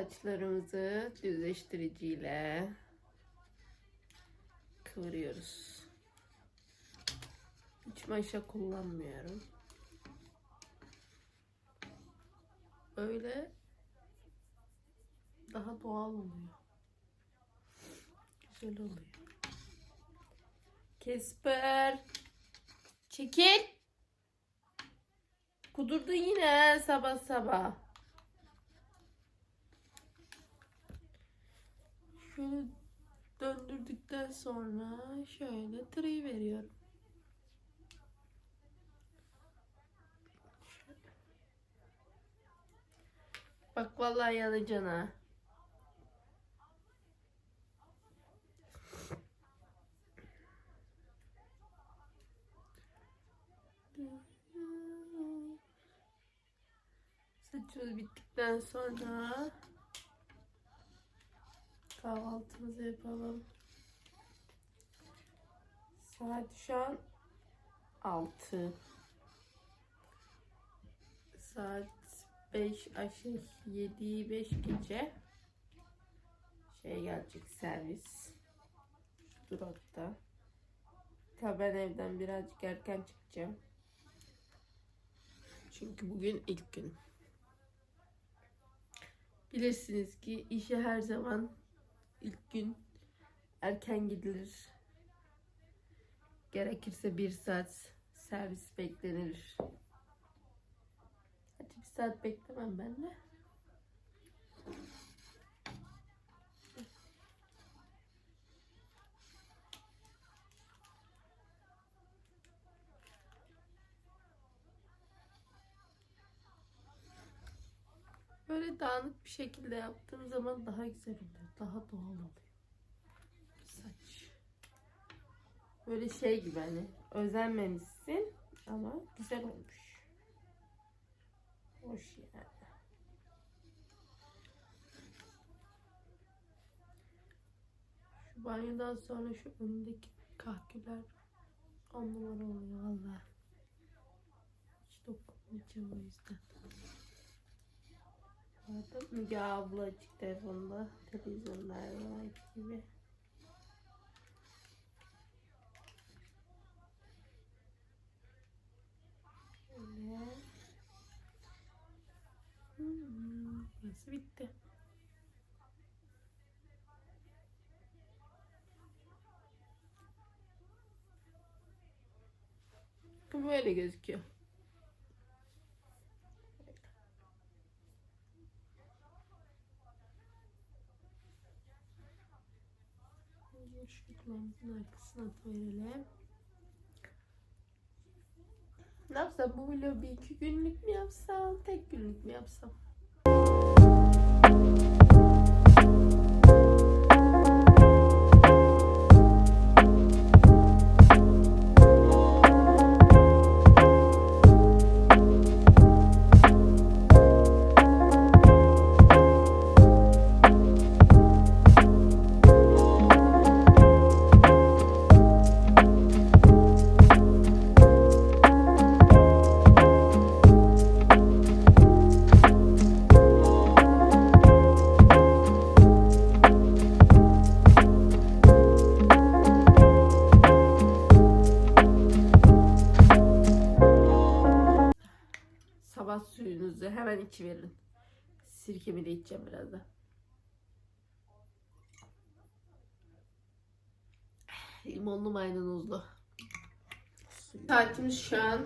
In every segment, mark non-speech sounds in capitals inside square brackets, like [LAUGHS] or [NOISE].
Saçlarımızı düzleştiriciyle kıvırıyoruz. Hiç maşa kullanmıyorum. Öyle daha doğal oluyor. Güzel oluyor. Kesper. Çekil. Kudurdu yine sabah sabah. Şöyle döndürdükten sonra şöyle tırayı veriyorum. Bak vallahi yanacaksın ha. Saçımız bittikten sonra kahvaltımızı yapalım. Saat şu an 6. Saat 5 aşağı 7 5 gece şey gelecek servis durakta. Tabii ben evden birazcık erken çıkacağım. Çünkü bugün ilk gün. Bilirsiniz ki işe her zaman ilk gün erken gidilir. Gerekirse bir saat servis beklenir. Hadi bir saat beklemem ben de. Böyle dağınık bir şekilde yaptığım zaman daha güzel oluyor. Daha doğal oluyor. Saç. Böyle şey gibi hani özenmemişsin ama güzel olmuş. Hoş yani. Şu banyodan sonra şu önündeki kahküler on numara oluyor valla. Hiç dokunmayacağım o yüzden. Orada Müge abla telefonda televizyonlar var gibi. Burası bitti. Bu böyle gözüküyor. Şuruklarımızın arkasına verelim. Ne yapsam bu vlogu bir iki günlük mü yapsam, tek günlük mü yapsam? Suyunuzu hemen içiverin. Sirkemi de içeceğim birazdan. Limonlu maydanozlu. Saatimiz şu an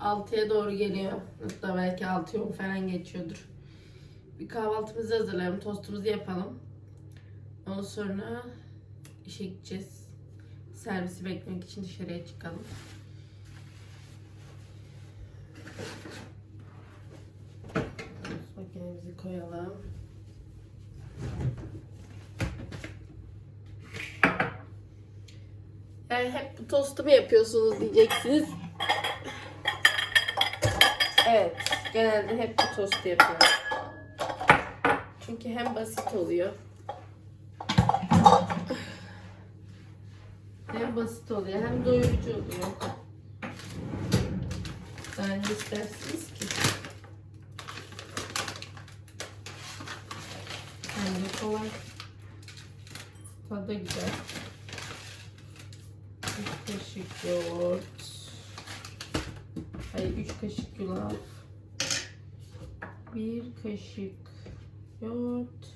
6'ya doğru geliyor. Hatta belki 6'ya 10 falan geçiyordur. Bir kahvaltımızı hazırlayalım. Tostumuzu yapalım. Ondan sonra işe gideceğiz. Servisi beklemek için dışarıya çıkalım. Makinemizi koyalım. Yani hep bu tostu mu yapıyorsunuz diyeceksiniz. Evet, genelde hep bu tostu yapıyorum. Çünkü hem basit oluyor. Hem basit oluyor hem doyurucu oluyor. Daha ne ki? Kolay. Tadı güzel. Bir kaşık yoğurt. Hayır, üç kaşık yulaf. Bir kaşık yoğurt.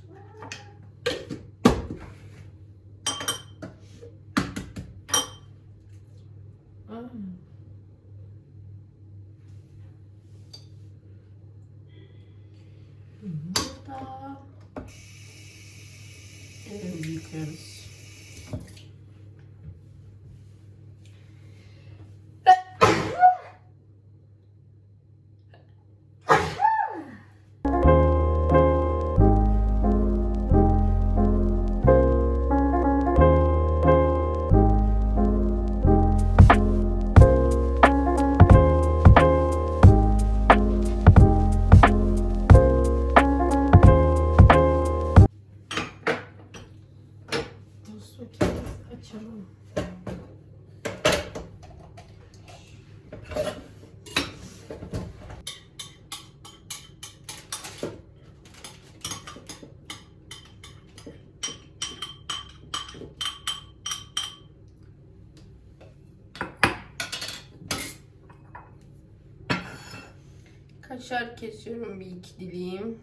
Kaşar kesiyorum bir iki dilim.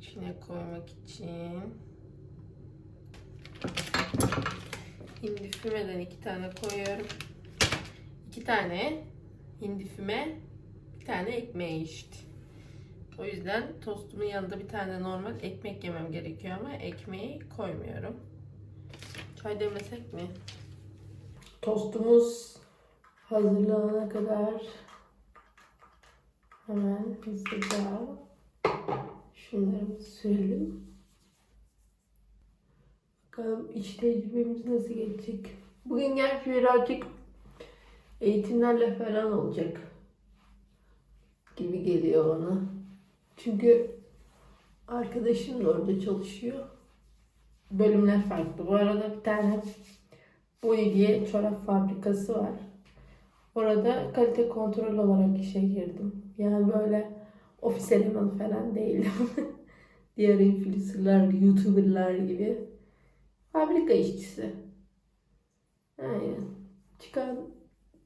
İçine koymak için. Hindi fümeden iki tane koyuyorum. İki tane hindi füme, bir tane ekmeğe eşit. O yüzden tostumun yanında bir tane normal ekmek yemem gerekiyor ama ekmeği koymuyorum. Çay demesek mi? Tostumuz hazırlanana kadar hemen hızlıca şunları sürelim. Bakalım iş tecrübemiz nasıl geçecek. Bugün gerçi birazcık eğitimlerle falan olacak gibi geliyor bana. Çünkü arkadaşım da orada çalışıyor. Bölümler farklı. Bu arada bir tane Boy diye çorap fabrikası var. Orada kalite kontrol olarak işe girdim. Yani böyle ofis elemanı falan değilim. [LAUGHS] Diğer influencerlar, youtuberlar gibi. Fabrika işçisi. Aynen. Çıkan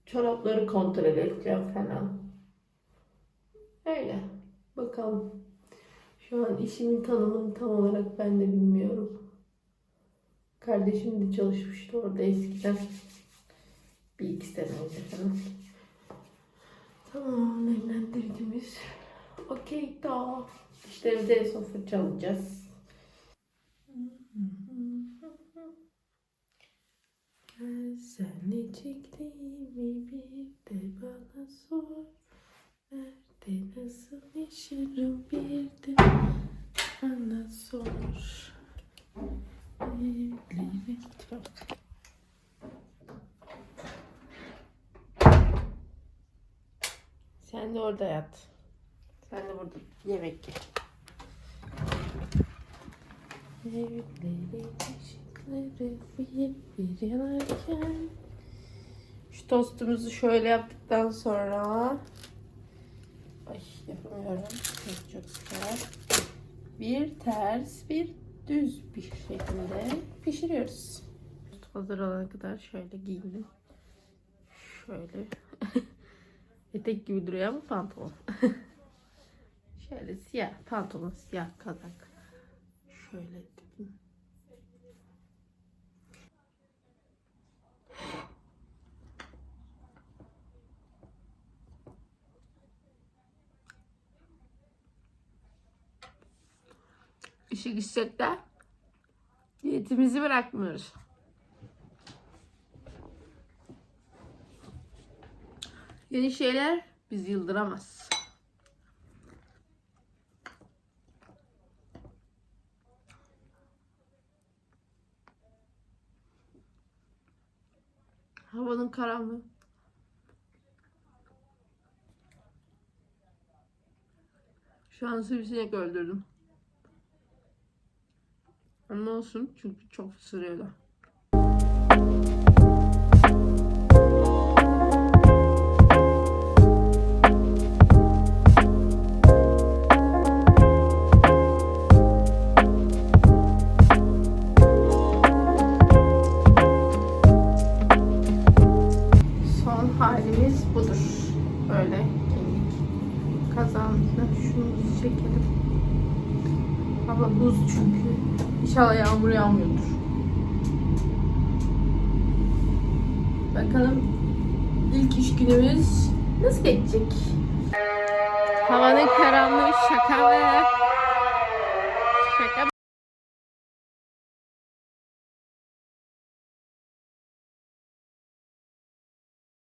çorapları kontrol edeceğim falan. Öyle. Bakalım. Şu an işimin tanımını tam olarak ben de bilmiyorum. Kardeşim de çalışmıştı orada eskiden. Bir iki sene önce falan. Tamam nemlendiricimiz. Okey tamam. İşlerimizi en son fırçalayacağız. Sen ne çektiğimi bir de bana sor. Nerede nasıl yaşarım bir de bana sor. Evleri bak. Sen de orada yat. Sen de burada yemek ye. Evleri ışıkları bir bir yanarken Şu tostumuzu şöyle yaptıktan sonra Ay yapamıyorum. Çok çok güzel. Bir ters bir düz bir şekilde pişiriyoruz. Hazır olana kadar şöyle giyindim. Şöyle. [LAUGHS] Etek gibi duruyor ama pantolon. [LAUGHS] şöyle siyah pantolon, siyah kazak. Şöyle. İşi gitsek de diyetimizi bırakmıyoruz. Yeni şeyler bizi yıldıramaz. Havanın karanlığı. Şu an sivrisinek öldürdüm. Ama olsun çünkü çok sürüyorlar. Yağmıyordur. Bakalım ilk iş günümüz nasıl geçecek? Havanın karanlığı şaka. Şaka